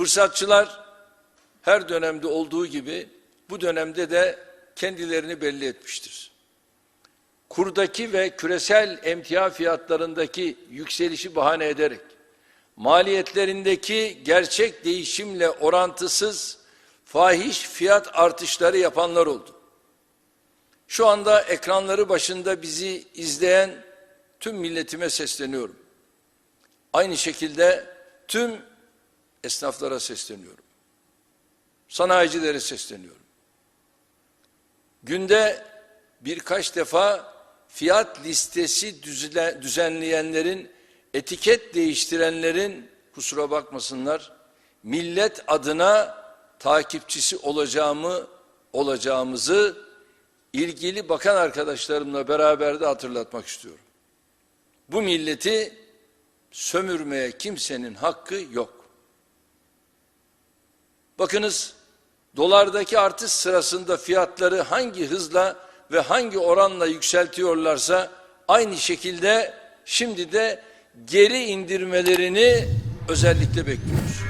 Fırsatçılar her dönemde olduğu gibi bu dönemde de kendilerini belli etmiştir. Kurdaki ve küresel emtia fiyatlarındaki yükselişi bahane ederek maliyetlerindeki gerçek değişimle orantısız fahiş fiyat artışları yapanlar oldu. Şu anda ekranları başında bizi izleyen tüm milletime sesleniyorum. Aynı şekilde tüm esnaflara sesleniyorum. Sanayicilere sesleniyorum. Günde birkaç defa fiyat listesi düzenleyenlerin, etiket değiştirenlerin kusura bakmasınlar, millet adına takipçisi olacağımı olacağımızı ilgili bakan arkadaşlarımla beraber de hatırlatmak istiyorum. Bu milleti sömürmeye kimsenin hakkı yok. Bakınız dolardaki artış sırasında fiyatları hangi hızla ve hangi oranla yükseltiyorlarsa aynı şekilde şimdi de geri indirmelerini özellikle bekliyoruz.